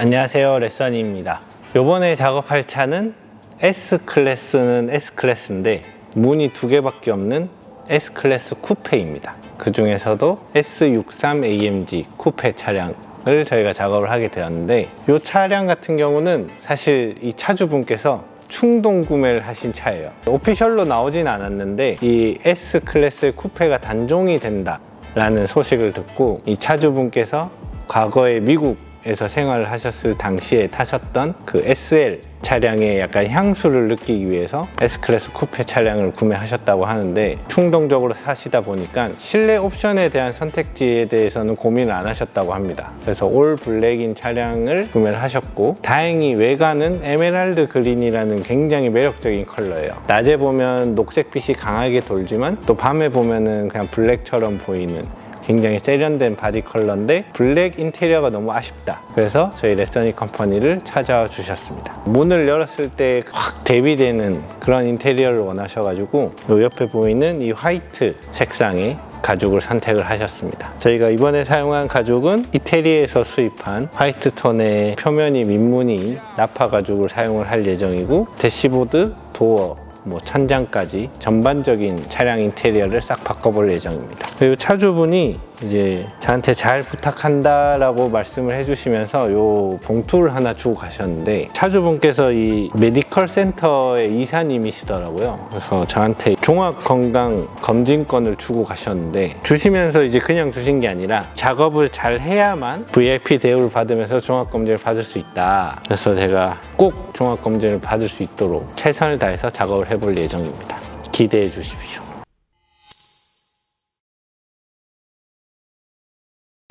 안녕하세요 레선입니다. 요번에 작업할 차는 S클래스는 S클래스인데 문이 두 개밖에 없는 S클래스 쿠페입니다. 그 중에서도 S63AMG 쿠페 차량을 저희가 작업을 하게 되었는데 이 차량 같은 경우는 사실 이 차주분께서 충동 구매를 하신 차예요. 오피셜로 나오진 않았는데 이 S클래스 쿠페가 단종이 된다 라는 소식을 듣고 이 차주분께서 과거에 미국 에서 생활을 하셨을 당시에 타셨던 그 SL 차량의 약간 향수를 느끼기 위해서 S클래스 쿠페 차량을 구매하셨다고 하는데 충동적으로 사시다 보니까 실내 옵션에 대한 선택지에 대해서는 고민을 안 하셨다고 합니다. 그래서 올 블랙인 차량을 구매를 하셨고 다행히 외관은 에메랄드 그린이라는 굉장히 매력적인 컬러예요. 낮에 보면 녹색빛이 강하게 돌지만 또 밤에 보면은 그냥 블랙처럼 보이는 굉장히 세련된 바디 컬러인데 블랙 인테리어가 너무 아쉽다. 그래서 저희 레서니 컴퍼니를 찾아와 주셨습니다. 문을 열었을 때 확 대비되는 그런 인테리어를 원하셔가지고 요 옆에 보이는 이 화이트 색상의 가죽을 선택을 하셨습니다. 저희가 이번에 사용한 가죽은 이태리에서 수입한 화이트 톤의 표면이 민무늬 나파 가죽을 사용을 할 예정이고 대시보드, 도어, 뭐 천장까지 전반적인 차량 인테리어를 싹 바꿔볼 예정입니다. 그리고 차주분이 이제 저한테 잘 부탁한다라고 말씀을 해주시면서 요 봉투를 하나 주고 가셨는데 차주분께서 이 메디컬 센터의 이사님이시더라고요. 그래서 저한테 종합 건강 검진권을 주고 가셨는데 주시면서 이제 그냥 주신 게 아니라 작업을 잘 해야만 VIP 대우를 받으면서 종합 검진을 받을 수 있다. 그래서 제가 꼭 종합 검진을 받을 수 있도록 최선을 다해서 작업을 해볼 예정입니다. 기대해 주십시오.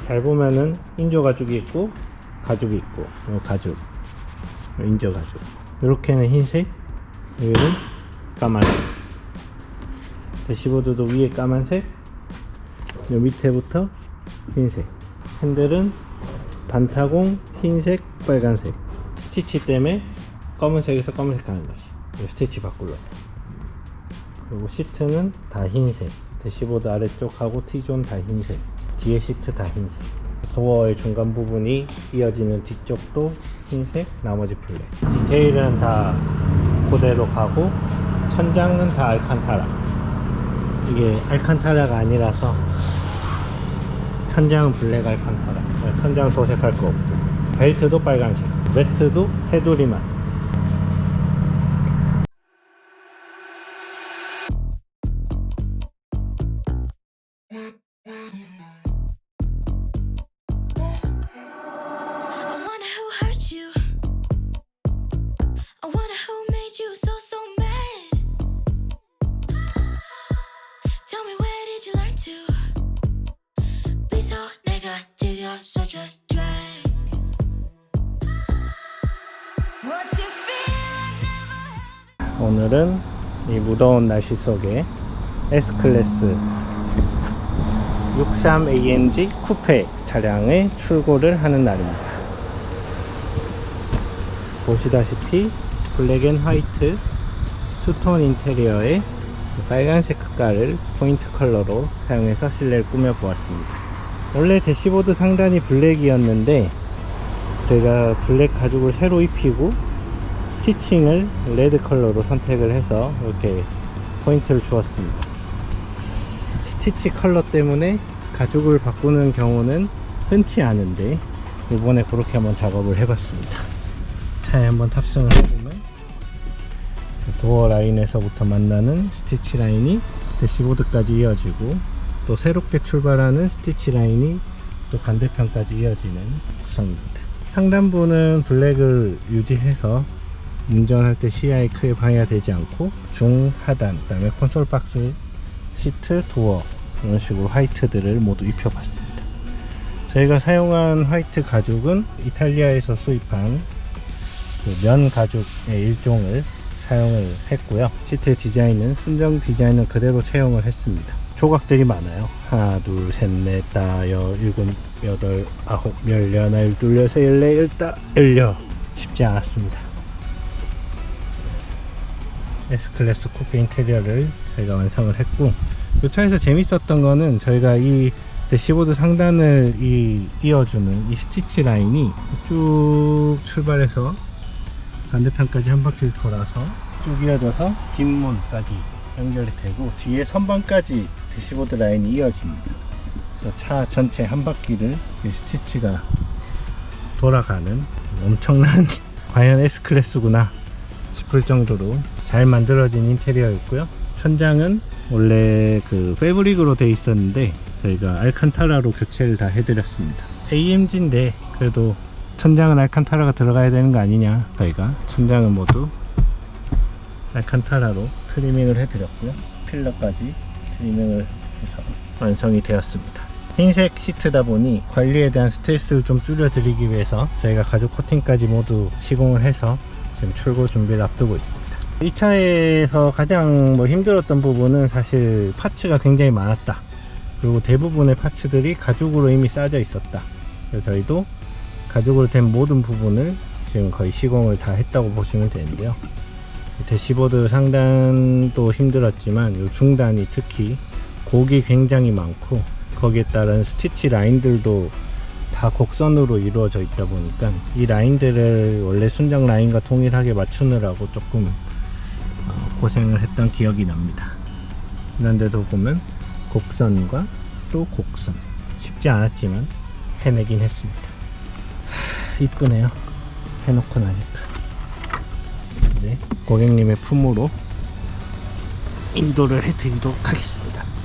잘 보면은 인조 가죽이 있고 가죽이 있고 요 가죽 요 인조 가죽. 이렇게는 흰색 여기는 까만색. 대시보드도 위에 까만색 요 밑에부터 흰색. 핸들은 반타공 흰색 빨간색. 스티치 때문에 검은색에서 검은색 가는 거지. 요 스티치 바꾸려고 그리고 시트는 다 흰색. 대시보드 아래쪽하고 T존 다 흰색 뒤에 시트 다 흰색. 도어의 중간 부분이 이어지는 뒤쪽도 흰색 나머지 블랙. 디테일은 다 그대로 가고 천장은 다 알칸타라. 이게 알칸타라가 아니라서 천장은 블랙 알칸타라. 천장 도색할 거 없고. 벨트도 빨간색. 매트도 테두리만 오늘은 이 무더운 날씨 속에 S클래스 63AMG 쿠페 차량의 출고를 하는 날입니다. 보시다시피 블랙 앤 화이트 투톤 인테리어에 빨간색 색깔을 포인트 컬러로 사용해서 실내를 꾸며 보았습니다. 원래 대시보드 상단이 블랙이었는데 제가 블랙 가죽을 새로 입히고 스티칭을 레드 컬러로 선택을 해서 이렇게 포인트를 주었습니다. 스티치 컬러 때문에 가죽을 바꾸는 경우는 흔치 않은데 이번에 그렇게 한번 작업을 해봤습니다. 차에 한번 탑승을 해보면 도어 라인에서부터 만나는 스티치 라인이 대시보드까지 이어지고 또 새롭게 출발하는 스티치 라인이 또 반대편까지 이어지는 구성입니다. 상단부는 블랙을 유지해서 운전할 때 시야에 크게 방해가 되지 않고 중하단 그다음에 콘솔 박스 시트 도어 이런 식으로 화이트들을 모두 입혀봤습니다. 저희가 사용한 화이트 가죽은 이탈리아에서 수입한 그 면 가죽의 일종을 사용을 했고요. 시트 디자인은 순정 디자인은 그대로 채용을 했습니다 조각들이 많아요. 하나 둘 셋 넷 다 여 일곱 여덟 아홉 열 열하나 열둘 열세 열네 열다 열여 쉽지 않았습니다. S클래스 쿠페 인테리어를 저희가 완성을 했고 이 차에서 재밌었던 거는 저희가 이 대시보드 상단을 이, 이어주는 이 스티치 라인이 쭉 출발해서 반대편까지 한 바퀴를 돌아서 쭉 이어져서 뒷문까지 연결이 되고 뒤에 선반까지 대시보드 라인이 이어집니다. 차 전체 한 바퀴를 이 스티치가 돌아가는 엄청난 과연 S클래스구나 싶을 정도로 잘 만들어진 인테리어였고요. 천장은 원래 그 패브릭으로 돼 있었는데 저희가 알칸타라로 교체를 다 해드렸습니다. AMG인데 그래도 천장은 알칸타라가 들어가야 되는 거 아니냐 저희가 천장은 모두 알칸타라로 트리밍을 해드렸고요. 필러까지 트리밍을 해서 완성이 되었습니다. 흰색 시트다 보니 관리에 대한 스트레스를 좀 줄여드리기 위해서 저희가 가죽 코팅까지 모두 시공을 해서 지금 출고 준비를 앞두고 있습니다. 이 차에서 가장 뭐 힘들었던 부분은 사실 파츠가 굉장히 많았다. 그리고 대부분의 파츠들이 가죽으로 이미 싸져 있었다. 그래서 저희도 가죽으로 된 모든 부분을 지금 거의 시공을 다 했다고 보시면 되는데요. 대시보드 상단도 힘들었지만 이 중단이 특히 곡이 굉장히 많고 거기에 따른 스티치 라인들도 다 곡선으로 이루어져 있다 보니까 이 라인들을 원래 순정 라인과 동일하게 맞추느라고 조금 어, 고생을 했던 기억이 납니다. 그런데도 보면 곡선과 또 곡선 쉽지 않았지만 해내긴 했습니다. 하, 이쁘네요. 해놓고 나니까. 이제 고객님의 품으로 인도를 해드리도록 하겠습니다.